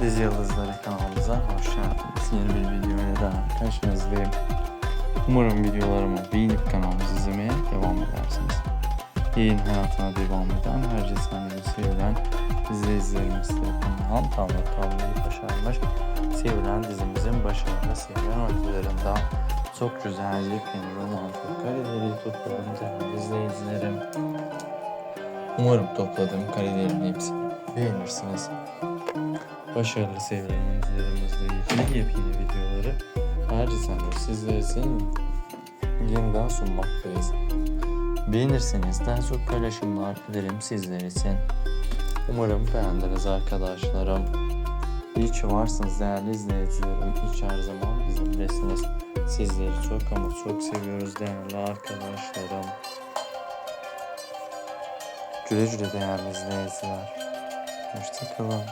Dizi Yıldızları kanalımıza hoş geldiniz. Yeni bir video ile daha karşınızdayım. Umarım videolarımı beğenip kanalımızı izlemeye devam edersiniz. Yayın hayatına devam eden her cesaretli sevilen izleyicilerimiz tarafından tablo tabloyu başarmış. Sevilen dizimizin başarılı sevilen oyuncularından çok güzel yepyeni romantik kareleri topladım değerli izleyicilerim. Umarım topladığım karelerin hepsini beğenirsiniz. Başarılı oyuncularımızla ilgili yepyeni videoları her sene sizler için yeniden sunmaktayız. Beğenirseniz daha çok paylaşımlar dilerim sizler için. Umarım beğendiniz arkadaşlarım. İyi ki varsınız değerli izleyicilerim. Hiç her zaman bizimlesiniz. Sizleri çok ama çok seviyoruz değerli arkadaşlarım. Güle güle değerli izleyiciler. Hoşçakalın.